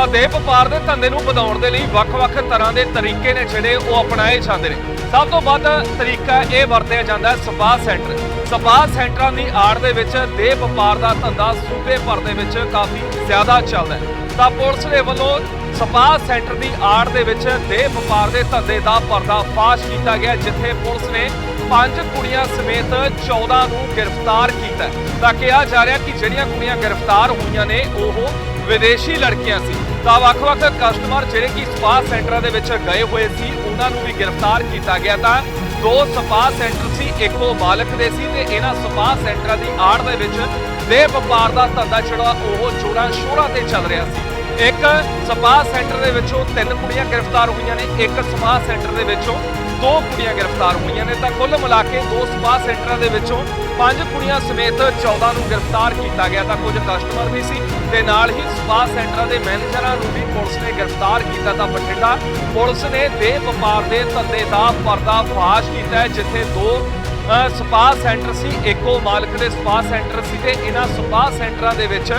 ਤਾਂ ਦੇ ਵਪਾਰ ਦੇ ਧੰਦੇ ਨੂੰ ਵਧਾਉਣ ਦੇ ਲਈ ਵੱਖ-ਵੱਖ ਤਰ੍ਹਾਂ ਦੇ ਤਰੀਕੇ ਨੇ ਜਿਹੜੇ ਉਹ ਅਪਣਾਏ ਜਾਂਦੇ ਨੇ। ਸਭ ਤੋਂ ਵੱਧ ਤਰੀਕਾ ਇਹ ਵਰਤਿਆ ਜਾਂਦਾ ਹੈ ਸਪਾ ਸੈਂਟਰ। ਸਪਾ ਸੈਂਟਰਾਂ ਦੀ ਆੜ ਦੇ ਵਿੱਚ ਦੇ ਵਪਾਰ ਦਾ ਧੰਦਾ ਸੂਬੇ ਭਰ ਦੇ ਵਿੱਚ ਕਾਫੀ ਜ਼ਿਆਦਾ ਚੱਲਦਾ ਹੈ। ਤਾਂ ਪੁਲਿਸ ਦੇ ਵੱਲੋਂ ਸਪਾ ਸੈਂਟਰ ਦੀ ਆੜ ਦੇ ਵਿੱਚ ਦੇ ਵਪਾਰ ਦੇ ਧੰਦੇ ਦਾ ਪਰਦਾਫਾਸ਼ ਕੀਤਾ ਗਿਆ, ਜਿੱਥੇ ਪੁਲਿਸ ਨੇ ਪੰਜ ਕੁੜੀਆਂ ਸਮੇਤ 14 ਨੂੰ ਗ੍ਰਿਫਤਾਰ ਕੀਤਾ ਤਾਂ ਕਿਹਾ ਜਾ ਰਿਹਾ ਕਿ ਜਿਹੜੀਆਂ ਕੁੜੀਆਂ ਗ੍ਰਿਫਤਾਰ ਹੋਈਆਂ ਨੇ, ਉਹ ਵਿਦੇਸ਼ੀ ਲੜਕੀਆਂ ਸੀ। ਤਾਂ ਵੱਖ-ਵੱਖ ਕਸਟਮਰ ਜਿਹੜੇ ਕਿ ਸਪਾ ਸੈਂਟਰਾਂ ਦੇ ਵਿੱਚ ਗਏ ਹੋਏ ਸੀ, ਉਹਨਾਂ ਨੂੰ ਵੀ ਗ੍ਰਿਫਤਾਰ ਕੀਤਾ ਗਿਆ ਤਾਂ ਦੋ ਸਪਾ ਸੈਂਟਰ ਸੀ, ਇੱਕੋ ਮਾਲਕ ਦੇ ਸੀ ਤੇ ਇਹਨਾਂ ਸਪਾ ਸੈਂਟਰਾਂ ਦੀ ਆੜ ਦੇ ਵਿੱਚ ਦੇਹ ਵਪਾਰ ਦਾ ਧੰਦਾ ਜਿਹੜਾ ਉਹ ਜੋਰਾਂ ਸ਼ੋਰਾਂ ਤੇ ਚੱਲ ਰਿਹਾ ਸੀ। ਇੱਕ ਸਪਾ ਸੈਂਟਰ ਦੇ ਵਿੱਚੋਂ ਤਿੰਨ ਕੁੜੀਆਂ ਗ੍ਰਿਫਤਾਰ ਹੋਈਆਂ ਨੇ, ਇੱਕ ਸਪਾ ਸੈਂਟਰ ਦੇ ਵਿੱਚੋਂ ਦੋ ਕੁੜੀਆਂ ਗ੍ਰਿਫਤਾਰ ਹੋਈਆਂ ਨੇ ਤਾਂ ਕੁੱਲ ਮਿਲਾ ਕੇ ਦੋ ਸਪਾ ਸੈਂਟਰਾਂ ਦੇ ਵਿੱਚੋਂ ਪੰਜ ਕੁੜੀਆਂ ਸਮੇਤ 14 ਨੂੰ ਗ੍ਰਿਫਤਾਰ ਕੀਤਾ ਗਿਆ ਤਾਂ ਕੁਝ ਕਸਟਮਰ ਵੀ ਸੀ ਤੇ ਨਾਲ ਹੀ ਸਪਾ ਸੈਂਟਰਾਂ ਦੇ ਮੈਨੇਜਰਾਂ ਨੂੰ ਵੀ ਪੁਲਿਸ ਨੇ ਗ੍ਰਿਫਤਾਰ ਕੀਤਾ ਤਾਂ ਬਠਿੰਡਾ ਪੁਲਿਸ ਨੇ ਦੇ ਵਪਾਰ ਦੇ ਧੰਦੇ ਦਾ ਪਰਦਾਫਾਸ਼ ਕੀਤਾ ਜਿੱਥੇ ਦੋ ਅ, ਸਪਾ ਸੈਂਟਰ ਸੀ ਇੱਕੋ ਮਾਲਕ ਦੇ ਸਪਾ ਸੈਂਟਰ ਸੀ ਤੇ ਇਹਨਾਂ ਸਪਾ ਸੈਂਟਰਾਂ ਦੇ ਵਿੱਚ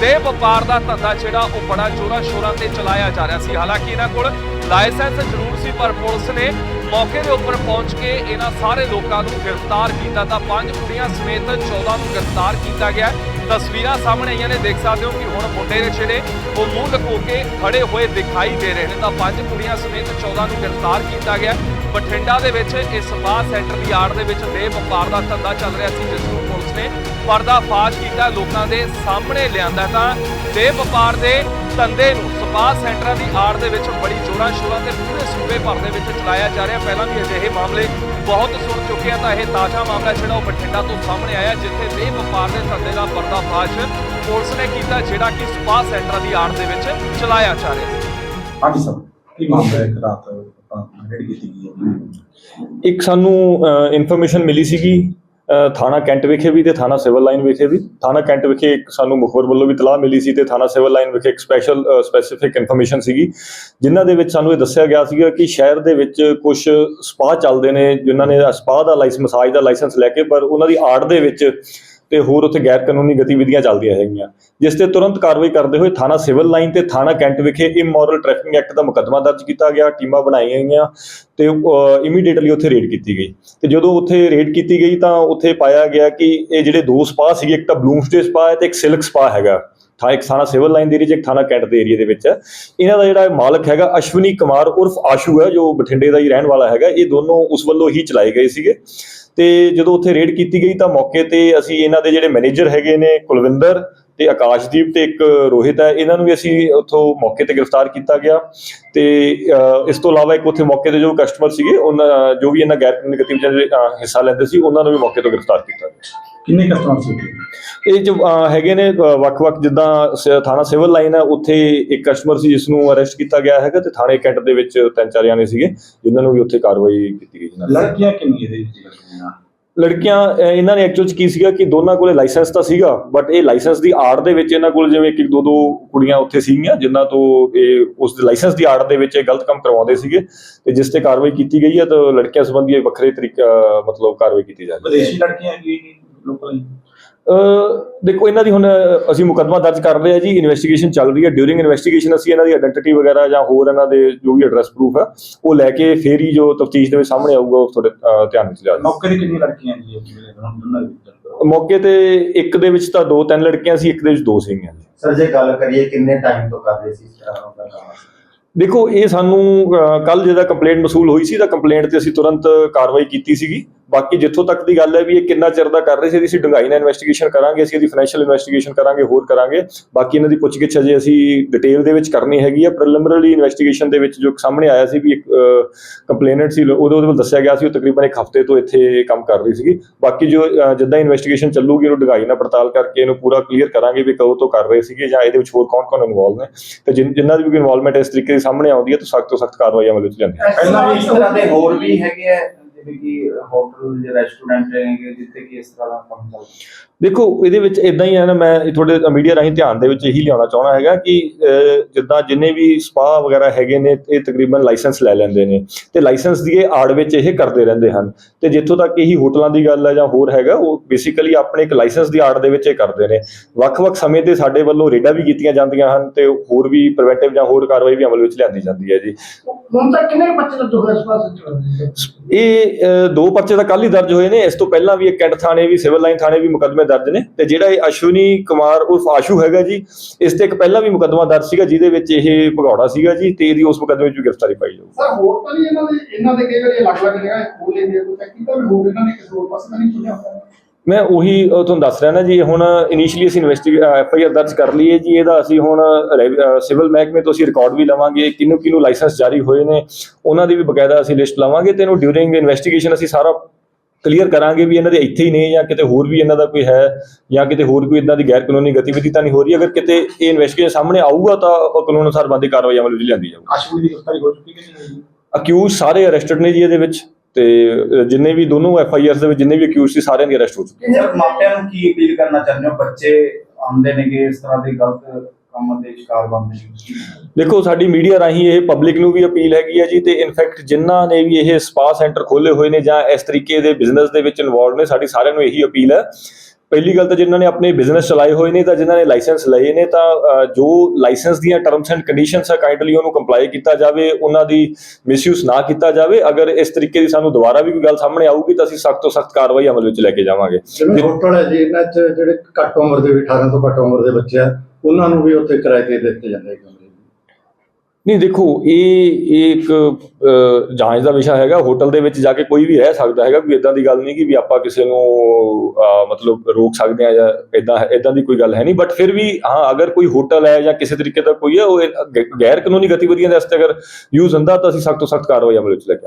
ਦੇ ਵਪਾਰ ਦਾ ਧੰਦਾ ਜਿਹੜਾ ਉਹ ਬੜਾ ਜੋਰਾਂ ਸ਼ੋਰਾਂ ਤੇ ਚਲਾਇਆ ਜਾ ਰਿਹਾ ਸੀ। ਹਾਲਾਂਕਿ ਇਹਨਾਂ ਕੋਲ ਲਾਇਸੈਂਸ ਜ਼ਰੂਰ ਸੀ, ਪਰ ਪੁਲਿਸ ਨੇ ਮੌਕੇ ਦੇ ਉੱਪਰ ਪਹੁੰਚ ਕੇ ਇਹਨਾਂ ਸਾਰੇ ਲੋਕਾਂ ਨੂੰ ਗ੍ਰਿਫਤਾਰ ਕੀਤਾ ਤਾਂ ਪੰਜ ਕੁੜੀਆਂ ਸਮੇਤ 14 ਨੂੰ ਗ੍ਰਿਫਤਾਰ ਕੀਤਾ ਗਿਆ। ਤਸਵੀਰਾਂ ਸਾਹਮਣੇ ਆਈਆਂ ਨੇ, ਦੇਖ ਸਕਦੇ ਹੋ ਕਿ ਹੁਣ ਮੁੰਡੇ ਨੇ ਜਿਹੜੇ ਉਹ ਮੂੰਹ ਲੁਕੋ ਕੇ ਖੜੇ ਹੋਏ ਦਿਖਾਈ ਦੇ ਰਹੇ ਨੇ ਤਾਂ ਪੰਜ ਕੁੜੀਆਂ ਸਮੇਤ 14 ਨੂੰ ਗ੍ਰਿਫਤਾਰ ਕੀਤਾ ਗਿਆ। ਬਠਿੰਡਾ ਦੇ ਵਿੱਚ ਇਸ ਸਪਾ ਸੈਂਟਰ ਦੀ ਆੜ ਦੇ ਵਿੱਚ ਦੇਹ ਵਪਾਰ ਦਾ ਧੰਦਾ ਚੱਲ ਰਿਹਾ ਸੀ, ਜਿਸ ਨੂੰ ਪੁਲਿਸ ਨੇ ਪਰਦਾਫਾਸ਼ ਕੀਤਾ, ਲੋਕਾਂ ਦੇ ਸਾਹਮਣੇ ਲਿਆਂਦਾ ਤਾਂ ਦੇਹ ਵਪਾਰ ਦੇ ਧੰਦੇ ਨੂੰ ਸਪਾ ਸੈਂਟਰਾਂ ਦੀ ਆੜ ਦੇ ਵਿੱਚ ਬੜੀ ਜੋਰਾਂ ਸ਼ੋਰਾਂ ਤੇ ਪੂਰੇ ਸੂਬੇ ਭਰ ਦੇ ਵਿੱਚ ਚਲਾਇਆ ਜਾ ਰਿਹਾ। ਪਹਿਲਾਂ ਵੀ ਅਜਿਹੇ ਮਾਮਲੇ ਬਹੁਤ ਸੁਣ ਚੁੱਕੇ ਆ ਤਾਂ ਇਹ ਤਾਜ਼ਾ ਮਾਮਲਾ ਜਿਹੜਾ ਉਹ ਬਠਿੰਡਾ ਤੋਂ ਸਾਹਮਣੇ ਆਇਆ ਜਿੱਥੇ ਦੇਹ ਵਪਾਰ ਦੇ ਧੰਦੇ ਦਾ ਪਰਦਾਫਾਸ਼ ਪੁਲਿਸ ਨੇ ਕੀਤਾ ਜਿਹੜਾ ਕਿ ਸਪਾ ਸੈਂਟਰਾਂ ਦੀ ਆੜ ਦੇ ਵਿੱਚ ਚਲਾਇਆ ਜਾ ਰਿਹਾ। ਸੀ ਹਾਂਜੀ ਸਰ ਕੀ ਮਾਮਲਾ ਇੱਕ ਰਾਤ ਆਪਾਂ ਰੈਡੀ ਕੀਤੀ ਗਈ ਹੈ? ਇੱਕ ਸਾਨੂੰ ਇਨਫੋਰਮੇਸ਼ਨ ਮਿਲੀ ਸੀਗੀ ਥਾਣਾ ਕੈਂਟ ਵਿਖੇ ਵੀ ਤੇ ਥਾਣਾ ਸਿਵਲ ਲਾਈਨ ਵਿਖੇ ਵੀ। ਥਾਣਾ ਕੈਂਟ ਵਿਖੇ ਇੱਕ ਸਾਨੂੰ ਮੁਖਬਰ ਵੱਲੋਂ ਵੀ ਤਲਾਹ ਮਿਲੀ ਸੀ ਤੇ ਥਾਣਾ ਸਿਵਲ ਲਾਈਨ ਵਿਖੇ ਇੱਕ ਸਪੈਸ਼ਲ ਸਪੈਸੀਫਿਕ ਇਨਫੋਰਮੇਸ਼ਨ ਸੀਗੀ, ਜਿਨ੍ਹਾਂ ਦੇ ਵਿੱਚ ਸਾਨੂੰ ਇਹ ਦੱਸਿਆ ਗਿਆ ਸੀਗਾ ਕਿ ਸ਼ਹਿਰ ਦੇ ਵਿੱਚ ਕੁਝ ਸਪਾ ਚੱਲਦੇ ਨੇ, ਜਿਨ੍ਹਾਂ ਨੇ ਸਪਾ ਦਾ ਲਾਇਸੈਂਸ ਮਸਾਜ ਦਾ ਲਾਇਸੈਂਸ ਲੈ ਕੇ, ਪਰ ਉਹਨਾਂ ਦੀ ਆੜ ਦੇ ਵਿੱਚ ਤੇ ਹੋਰ ਉੱਥੇ ਗੈਰ ਕਾਨੂੰਨੀ ਗਤੀਵਿਧੀਆਂ ਚੱਲਦੀਆਂ ਹੈਗੀਆਂ। ਜਿਸ ਤੇ ਤੁਰੰਤ ਕਾਰਵਾਈ ਕਰਦੇ ਹੋਏ ਥਾਣਾ ਸਿਵਲ ਲਾਈਨ ਤੇ ਥਾਣਾ ਕੈਂਟ ਵਿਖੇ ਇਮੋਰਲ ਟ੍ਰੈਫਿਕਿੰਗ ਐਕਟ ਦਾ ਮੁਕੱਦਮਾ ਦਰਜ ਕੀਤਾ ਗਿਆ। ਟੀਮਾਂ ਬਣਾਈਆਂ ਗਈਆਂ ਤੇ ਇਮੀਡੀਏਟਲੀ ਉੱਥੇ ਰੇਡ ਕੀਤੀ ਗਈ। ਤੇ ਜਦੋਂ ਉੱਥੇ ਰੇਡ ਕੀਤੀ ਗਈ ਤਾਂ ਉੱਥੇ ਪਾਇਆ ਗਿਆ ਕਿ ਇਹ ਜਿਹੜੇ ਦੋ ਸਪਾ ਸੀਗੇ, ਇੱਕ ਤਾਂ ਬਲੂਮਸਟੇ ਸਪਾ ਹੈ ਤੇ ਇੱਕ ਸਿਲਕ ਸਪਾ ਹੈਗਾ। ਥਾ ਇੱਕ ਥਾਣਾ ਸਿਵਲ ਲਾਈਨ ਦੇ ਏਰੀਆ 'ਚ, ਇੱਕ ਥਾਣਾ ਕੈਂਟ ਦੇ ਏਰੀਆ ਦੇ ਵਿੱਚ। ਹੈ ਇਹਨਾਂ ਦਾ ਜਿਹੜਾ ਮਾਲਕ ਹੈਗਾ, ਅਸ਼ਵਨੀ ਕੁਮਾਰ ਉਰਫ ਆਸ਼ੂ ਹੈ, ਜੋ ਬਠਿੰਡੇ ਦਾ ਹੀ ਰਹਿਣ ਵਾਲਾ ਹੈਗਾ। ਇਹ ਦੋਨੋਂ ਉਸ ਵੱਲੋਂ ਹੀ ਚਲਾਏ ਗਏ ਸੀਗੇ। ਤੇ ਜਦੋਂ ਉੱਥੇ ਰੇਡ ਕੀਤੀ ਗਈ ਤਾਂ ਮੌਕੇ ਤੇ ਅਸੀਂ ਇਹਨਾਂ ਦੇ ਜਿਹੜੇ ਮੈਨੇਜਰ ਹੈਗੇ ਨੇ ਕੁਲਵਿੰਦਰ ਤੇ ਆਕਾਸ਼ਦੀਪ ਤੇ ਇੱਕ ਰੋਹਿਤ ਹੈ ਇਹਨਾਂ ਨੂੰ ਵੀ ਅਸੀਂ ਉੱਥੋਂ ਮੌਕੇ ਤੇ ਗ੍ਰਿਫਤਾਰ ਕੀਤਾ ਗਿਆ। ਤੇ ਇਸ ਤੋਂ ਇਲਾਵਾ ਇੱਕ ਉੱਥੇ ਮੌਕੇ ਤੇ ਜੋ ਕਸਟਮਰ ਸੀਗੇ ਉਹਨਾਂ ਜੋ ਵੀ ਇਹਨਾਂ ਗੈਰ ਕਾਨੂੰਨੀ ਗਤੀਵਿਧੀਆਂ ਦੇ ਹਿੱਸਾ ਲੈਂਦੇ ਸੀ ਉਹਨਾਂ ਨੂੰ ਵੀ ਮੌਕੇ ਤੋਂ ਗ੍ਰਿਫਤਾਰ ਕੀਤਾ ਗਿਆ। ਕਿੰਨੇ ਕਸਟਮਰ ਸੀ? ਇਹ ਜੋ ਹੈਗੇ ਨੇ ਵੱਖ-ਵੱਖ ਜਿੱਦਾਂ ਥਾਣਾ ਸਿਵਲ ਲਾਈਨ ਹੈ ਉੱਥੇ ਇੱਕ ਕਸਟਮਰ ਸੀ ਜਿਸ ਨੂੰ ਅਰੈਸਟ ਕੀਤਾ ਗਿਆ ਹੈਗਾ ਤੇ ਥਾਣੇ ਕੈਂਟ ਦੇ ਵਿੱਚ ਤਿੰਨ ਚਾਰ ਜਾਣੇ ਸੀਗੇ ਜਿਨ੍ਹਾਂ ਨੂੰ ਵੀ ਉੱਥੇ ਕਾਰਵਾਈ ਕੀਤੀ ਗਈ ਜਨਾਬ ਲੜਕੀਆਂ ਕਿੰਨੀ ਇਹਦੇ ਵਿੱਚ? ਲੜਕੀਆਂ ਇਹਨਾਂ ਨੇ ਐਕਚੁਅਲ ਚ ਕੀ ਸੀਗਾ ਕਿ ਦੋਨਾਂ ਕੋਲੇ ਲਾਇਸੈਂਸ ਤਾਂ ਸੀਗਾ ਬਟ ਇਹ ਲਾਇਸੈਂਸ ਦੀ ਆੜ ਦੇ ਵਿੱਚ ਇਹਨਾਂ ਕੋਲ ਜਿਵੇਂ ਕਿ ਦੋ ਦੋ ਕੁੜੀਆਂ ਉੱਥੇ ਸੀਗੀਆਂ, ਜਿਨ੍ਹਾਂ ਤੋਂ ਇਹ ਉਸ ਦੇ ਲਾਇਸੈਂਸ ਦੀ ਆੜ ਦੇ ਵਿੱਚ ਇਹ ਗਲਤ ਕੰਮ ਕਰਵਾਉਂਦੇ ਸੀਗੇ ਤੇ ਜਿਸ ਤੇ ਕਾਰਵਾਈ ਕੀਤੀ ਗਈ ਹੈ ਤਾਂ ਲੜਕੀਆਂ ਸੰਬੰਧੀ ਵੱਖਰੇ ਤਰੀਕਾ ਮਤਲਬ ਕਾਰਵਾਈ ਕੀਤੀ ਜਾ ਰਹੀ ਹੈ। ਵਿਦੇਸ਼ੀ ਲੜਕੀਆਂ ਹੈਗੀ ਦੇਖੋ ਇਹਨਾਂ ਦੀ ਹੁਣ ਅਸੀਂ ਮੁਕੱਦਮਾ ਦਰਜ ਕਰ ਰਹੇ ਹਾਂ ਜੀ ਇਨਵੈਸਟੀਗੇਸ਼ਨ ਚੱਲ ਰਹੀ ਹੈ। ਡਿਊਰਿੰਗ ਇਨਵੈਸਟੀਗੇਸ਼ਨ ਅਸੀਂ ਇਹਨਾਂ ਦੀ ਆਇਡੈਂਟੀਟੀ ਵਗੈਰਾ ਜਾਂ ਹੋਰ ਇਹਨਾਂ ਦੇ ਜੋ ਵੀ ਐਡਰੈਸ ਪ੍ਰੂਫ ਹੈ ਉਹ ਲੈ ਕੇ ਫੇਰ ਹੀ ਜੋ ਤਫਤੀਸ਼ ਦੇ ਵਿੱਚ ਸਾਹਮਣੇ ਆਊਗਾ ਉਹ ਤੁਹਾਡੇ ਧਿਆਨ ਵਿੱਚ ਲਿਆ ਮੌਕੇ ਤੇ ਕਿੰਨੀ ਲੜਕੀਆਂ ਜੀ ਮੌਕੇ ਤੇ ਇੱਕ ਦੇ ਵਿੱਚ ਤਾਂ ਦੋ ਤਿੰਨ ਲੜਕੀਆਂ ਸੀ ਇੱਕ ਦੇ ਵਿੱਚ ਦੋ ਸੀਗੀਆਂ ਸਰ ਜੇ ਗੱਲ ਕਰੀਏ ਕਿੰਨੇ ਟਾਈਮ ਤੋਂ ਕਰ ਰਹੇ ਸੀ ਇਸ ਤਰ੍ਹਾਂ ਦਾ ਕੰਮ? ਦੇਖੋ ਇਹ ਸਾਨੂੰ ਕੱਲ ਜਿਹਦਾ ਕੰਪਲੇਂਟ ਮਸੂਲ ਹੋਈ ਸੀ ਤਾਂ ਕੰਪਲੇਂਟ ਤੇ ਅਸੀਂ ਤੁਰੰਤ ਕਾਰਵਾਈ ਕੀਤੀ ਸੀਗੀ। ਬਾਕੀ ਜਿੱਥੋਂ ਤੱਕ ਦੀ ਗੱਲ ਹੈ ਵੀ ਇਹ ਕਿੰਨਾ ਚਿਰ ਦਾ ਕਰ ਰਹੇ ਸੀ ਅਸੀਂ ਡੂੰਘਾਈ ਨਾਲ ਇਨਵੈਸਟੀਗੇਸ਼ਨ ਕਰਾਂਗੇ, ਅਸੀਂ ਇਹਦੀ ਫਾਈਨੈਂਸ਼ੀਅਲ ਇਨਵੈਸਟੀਗੇਸ਼ਨ ਕਰਾਂਗੇ, ਹੋਰ ਕਰਾਂਗੇ। ਬਾਕੀ ਇਹਨਾਂ ਦੀ ਪੁੱਛਗਿੱਛ ਅਜੇ ਅਸੀਂ ਡਿਟੇਲ ਦੇ ਵਿੱਚ ਕਰਨੀ ਹੈਗੀ ਆ। ਪ੍ਰੀਲਿਮਿਨਰੀ ਇਨਵੈਸਟੀਗੇਸ਼ਨ ਦੇ ਵਿੱਚ ਜੋ ਸਾਹਮਣੇ ਆਇਆ ਸੀ ਵੀ ਇੱਕ ਕੰਪਲੇਨੈਂਟ ਸੀ, ਉਹਦੇ ਉਹਦੇ ਵੱਲ ਦੱਸਿਆ ਗਿਆ ਸੀ, ਉਹ ਤਕਰੀਬਨ ਇੱਕ ਹਫ਼ਤੇ ਤੋਂ ਇੱਥੇ ਕੰਮ ਕਰ ਰਹੀ ਸੀਗੀ। ਬਾਕੀ ਜੋ ਜਿੱਦਾਂ ਇਨਵੈਸਟੀਗੇਸ਼ਨ ਚੱਲੂਗੀ ਉਹਨੂੰ ਡੂੰਘਾਈ ਨਾਲ ਪੜਤਾਲ ਕਰਕੇ ਇਹਨੂੰ ਪੂਰਾ ਕਲੀਅਰ ਕਰਾਂਗੇ ਵੀ ਕਦੋਂ ਤੋਂ ਕਰ ਰਹੇ ਸੀਗੇ ਜਾਂ ਇਹਦੇ ਵਿੱਚ ਹੋਰ ਕੌਣ-ਕੌਣ ਇਨਵੋਲਵ ਨੇ। ਤੇ ਜਿਨ- ਦੀ ਵੀ ਇਨਵੋਲਵਮੈਂਟ ਇਸ ਤਰੀਕੇ ਦੀ ਸਾਹਮਣੇ ਆਉਂਦੀ ਹੈ, ਤਾਂ ਸਖਤ ਤੋਂ ਸਖਤ ਕਾਰਵਾਈ ਅਮਲ ਵਿੱਚ ਲਿਆਂਦੀ ਪਹਿਲਾਂ ਇਸ ਤਰ੍ਹਾਂ ਦੇ ਹੋਰ ਵੀ ਹੈਗੇ ਜਿਵੇਂ ਕਿ ਹੋਟਲ ਜਾਂ ਰੈਸਟੋਰੈਂਟ ਹੈਗੇ ਜਿੱਥੇ ਕਿ ਇਸ ਤਰ੍ਹਾਂ ਦਾ ਕੰਮ ਚੱਲਦਾ। ਦੇਖੋ ਇਹਦੇ ਵਿੱਚ ਇਦਾਂ ਹੀ ਹੈ ਨਾ ਮੈਂ ਤੁਹਾਡੇ ਮੀਡੀਆ ਰਾਹੀਂ ਧਿਆਨ ਦੇ ਵਿੱਚ ਇਹੀ ਲਿਆਉਣਾ ਚਾਹਣਾ ਹੈਗਾ ਕਿ ਜਿੱਦਾਂ ਜਿੰਨੇ ਵੀ ਸਪਾ ਵਗੈਰਾ ਹੈਗੇ ਨੇ ਇਹ ਤਕਰੀਬਨ ਲਾਇਸੈਂਸ ਲੈ ਲੈਂਦੇ ਨੇ ਤੇ ਲਾਇਸੈਂਸ ਦੀ ਇਹ ਆੜ ਵਿੱਚ ਇਹ ਕਰਦੇ ਰਹਿੰਦੇ ਹਨ ਤੇ ਜਿੱਥੋਂ ਤੱਕ ਇਹੀ ਹੋਟਲਾਂ ਦੀ ਗੱਲ ਹੈ ਜਾਂ ਹੋਰ ਹੈਗਾ ਉਹ ਬੇਸਿਕਲੀ ਆਪਣੇ ਇੱਕ ਲਾਇਸੈਂਸ ਦੀ ਆੜ ਦੇ ਵਿੱਚ ਇਹ ਕਰਦੇ ਨੇ। ਵੱਖ-ਵੱਖ ਸਮੇਂ ਤੇ ਸਾਡੇ ਵੱਲੋਂ ਰੇਡਾਂ ਵੀ ਕੀਤੀਆਂ ਜਾਂਦੀਆਂ ਹਨ ਤੇ ਹੋਰ ਵੀ ਪ੍ਰੀਵੈਂਟਿਵ ਜਾਂ ਹੋਰ ਕਾਰਵਾਈ ਵੀ ਅਮਲ ਵਿੱਚ ਲਿਆਂਦੀ ਜਾਂਦੀ ਹੈ ਜੀ। ਹੁਣ ਤੱਕ ਕਿੰਨੇ ਬੱਚੇ ਦਾ ਦੁੱਖ ਇਸ ਪਾਸੇ ਚੱਲ ਇਹ ਦੋ ਪਰਚੇ ਤਾਂ ਕੱਲ ਹੀ ਦਰਜ ਹੋਏ ਨੇ ਇਸ ਤੋਂ ਪਹਿਲਾਂ ਵੀ ਇੱਕ ਕੈਂਟ ਥਾਣੇ ਵੀ ਸਿਵਲ ਲਾਈਨ ਥਾਣੇ ਵੀ ਮੁਕੱਦਮੇ ਦਰਜ ਨੇ ਤੇ ਜਿਹੜਾ ਇਹ ਅਸ਼ਵਨੀ ਕੁਮਾਰ ਉਰਫ ਆਸ਼ੂ ਹੈਗਾ ਜੀ ਇਸ ਤੇ ਇੱਕ ਪਹਿਲਾਂ ਵੀ ਮੁਕੱਦਮਾ ਦਰਜ ਸੀਗਾ ਜਿਹਦੇ ਵਿੱਚ ਇਹ ਭਗੌੜਾ ਸੀਗਾ ਜੀ ਤੇ ਇਹਦੀ ਉਸ ਮੁਕੱਦਮੇ 'ਚ ਗ੍ਰਿਫਤਾਰੀ ਪਾਈ ਜਾਊ ਸਰ ਹੋਰ ਤਾਂ ਨਹੀਂ ਇਹਨਾਂ ਦੇ ਇਹਨਾਂ ਦੇ ਕਈ ਵਾਰੀ ਅਲੱਗ-ਅਲੱਗ ਜਗ੍ਹਾ ਖੋਲ ਲੈਂਦੇ ਆ ਕੋਈ ਚੈੱਕ ਕੀਤਾ ਵੀ ਹੋਰ ਇਹਨਾਂ ਨੇ ਕਿਸੇ ਹੋਰ ਪਾਸੇ ਤਾਂ ਨਹੀਂ ਖੋਲਿਆ ਹੁੰਦਾ ਮੈਂ ਉਹੀ ਤੁਹਾਨੂੰ ਦੱਸ ਰਿਹਾ ਨਾ ਜੀ ਹੁਣ ਇਨੀਸ਼ੀਅਲੀ ਅਸੀਂ ਇਨਵੈਸਟੀਗੇ ਐਫ ਆਈ ਆਰ ਦਰਜ ਕਰ ਲਈ ਹੈ ਜੀ ਇਹਦਾ ਅਸੀਂ ਹੁਣ ਸਿਵਲ ਮਹਿਕਮੇ ਤੋਂ ਅਸੀਂ ਰਿਕਾਰਡ ਵੀ ਲਵਾਂਗੇ ਕਿਹਨੂੰ ਕਿਹਨੂੰ ਲਾਇਸੈਂਸ ਜਾਰੀ ਹੋਏ ਨੇ ਉਹਨਾਂ ਦੀ ਵੀ ਬਕਾਇਦਾ ਅਸੀਂ ਲਿਸਟ ਲਵਾਂਗੇ ਤੇ ਇਹਨੂੰ ਡਿਊਰਿੰਗ ਇਨਵੈਸਟੀਗੇਸ਼ਨ ਅਸੀਂ ਸਾਰਾ ਕਲੀਅਰ ਕਰਾਂਗੇ ਵੀ ਇਹਨਾਂ ਦੇ ਇੱਥੇ ਹੀ ਨੇ ਜਾਂ ਕਿਤੇ ਹੋਰ ਵੀ ਇਹਨਾਂ ਦਾ ਕੋਈ ਹੈ ਜਾਂ ਕਿਤੇ ਹੋਰ ਕੋਈ ਇਦਾਂ ਦੀ ਗੈਰ ਕਾਨੂੰਨੀ ਗਤੀਵਿਧੀ ਤਾਂ ਨਹੀਂ ਹੋ ਰਹੀ। ਅਗਰ ਕਿਤੇ ਇਹ ਇਨਵੈਸਟੀਗੇਸ਼ਨ ਸਾਹਮਣੇ ਆਊਗਾ ਤਾਂ ਉਹ ਕਾਨੂੰਨ ਅਨੁਸਾਰ ਬੰਦੀ ਕਾਰਵਾਈ ਅਮਲ ਵਿੱਚ ਲਿਆਂਦੀ ਜਾਊਗੀ। ਅਸ਼ਵਨੀ ਦੀ ਗ੍ਰਿਫਤਾਰੀ ਹੋ ਚੁੱਕੀ ਨਹੀਂ ਹੋਈ? ਅਕਿਊਜ਼ ਸਾਰੇ ਅਰੈਸਟਡ ਨੇ ਜੀ ਇਹਦੇ ਵਿੱਚ ਤੇ ਜਿੰਨੇ ਵੀ ਦੋਨੋਂ ਐਫ ਆਈ ਆਰਸ ਦੇ ਵਿੱਚ ਜਿੰਨੇ ਵੀ ਅਕਿਊਜ਼ ਸੀ ਸਾਰਿਆਂ ਦੀ ਅਰੈਸਟ ਹੋ ਚੁੱਕੀ ਸਰ ਮਾਪਿਆਂ ਨੂੰ ਕੀ ਅਪੀਲ ਕਰਨਾ ਚਾਹੁੰਦੇ ਹੋ? ਬੱਚੇ ਆਉਂਦੇ ਨੇਗੇ ਇਸ ਤਰ੍ਹਾਂ ਦੇ ਗਲਤ ਕੰਮ ਦੇ ਸ਼ਿਕਾਰ ਬਣਦੇ ਨੇ ਦੇਖੋ ਸਾਡੀ ਮੀਡੀਆ ਰਾਹੀਂ ਇਹ ਪਬਲਿਕ ਨੂੰ ਵੀ ਅਪੀਲ ਹੈਗੀ ਹੈ ਜੀ ਤੇ ਇਨਫੈਕਟ ਜਿਨ੍ਹਾਂ ਨੇ ਵੀ ਇਹ ਸਪਾ ਸੈਂਟਰ ਖੋਲੇ ਹੋਏ ਨੇ ਜਾਂ ਇਸ ਤਰੀਕੇ ਦੇ ਬਿਜ਼ਨਸ ਦੇ ਵਿੱਚ ਇਨਵੋਲਡ ਨੇ ਸਾਡੀ ਸਾਰਿਆਂ ਨੂੰ ਇਹੀ ਅਪੀਲ ਹੈ। ਪਹਿਲੀ ਗੱਲ ਤਾਂ ਜਿਨ੍ਹਾਂ ਨੇ ਆਪਣੇ ਬਿਜ਼ਨਸ ਚਲਾਏ ਹੋਏ ਨੇ ਤਾਂ ਜਿਨ੍ਹਾਂ ਨੇ ਲਾਇਸੈਂਸ ਲਏ ਨੇ ਤਾਂ ਜੋ ਲਾਇਸੈਂਸ ਦੀਆਂ ਟਰਮਸ ਐਂਡ ਕੰਡੀਸ਼ਨਸ ਆ ਕਾਈਂਡਲੀ ਉਹਨੂੰ ਕੰਪਲਾਈ ਕੀਤਾ ਜਾਵੇ ਉਹਨਾਂ ਦੀ ਮਿਸਯੂਜ਼ ਨਾ ਕੀਤਾ ਜਾਵੇ। ਅਗਰ ਇਸ ਤਰੀਕੇ ਦੀ ਸਾਨੂੰ ਦੁਬਾਰਾ ਵੀ ਕੋਈ ਗੱਲ ਸਾਹਮਣੇ ਆਊਗੀ ਤਾਂ ਅਸੀਂ ਸਖਤ ਤੋਂ ਸਖਤ ਕਾਰਵਾਈ ਅਮਲ ਵਿੱਚ ਲੈ ਕੇ ਜਾਵਾਂਗੇ। ਜਿਵੇਂ ਹੋਟਲ ਹੈ ਜੀ ਇਹਨਾਂ 'ਚ ਜਿਹੜੇ ਘੱਟ ਉਮਰ ਦੇ ਵੀ 18 ਤੋਂ ਘੱਟ ਉਮਰ ਦੇ ਬੱਚੇ ਆ ਉਹਨਾਂ ਨੂੰ ਵੀ ਉੱਥੇ ਕਿਰਾਏ ਤੇ ਦਿੱਤੇ ਜਾਂਦੇ ਕਮਰੇ। ਨਹੀਂ, ਦੇਖੋ, ਇਹ ਇਹ ਇੱਕ ਜਾਂਚ ਦਾ ਵਿਸ਼ਾ ਹੈਗਾ। ਹੋਟਲ ਦੇ ਵਿੱਚ ਜਾ ਕੇ ਕੋਈ ਵੀ ਰਹਿ ਸਕਦਾ ਹੈਗਾ। ਕੋਈ ਇਦਾਂ ਦੀ ਗੱਲ ਨਹੀਂ ਕਿ ਵੀ ਆਪਾਂ ਕਿਸੇ ਨੂੰ ਮਤਲਬ ਰੋਕ ਸਕਦੇ ਆ ਜਾਂ ਇਦਾਂ ਇਦਾਂ ਦੀ ਕੋਈ ਗੱਲ ਹੈ ਨਹੀਂ। ਬਟ ਫਿਰ ਵੀ, ਹਾਂ, ਅਗਰ ਕੋਈ ਹੋਟਲ ਹੈ ਜਾਂ ਕਿਸੇ ਤਰੀਕੇ ਦਾ ਕੋਈ ਹੈ, ਉਹ ਗੈਰ ਕਾਨੂੰਨੀ ਗਤੀਵਿਧੀਆਂ ਦੇ ਵਾਸਤੇ ਅਗਰ ਯੂਜ਼ ਹੁੰਦਾ ਤਾਂ ਅਸੀਂ ਸਖਤ ਤੋਂ ਸਖਤ ਕਾਰਵਾਈ ਅਮਲ ਵਿੱਚ ਲੈ ਕੇ ਆਵਾਂਗੇ।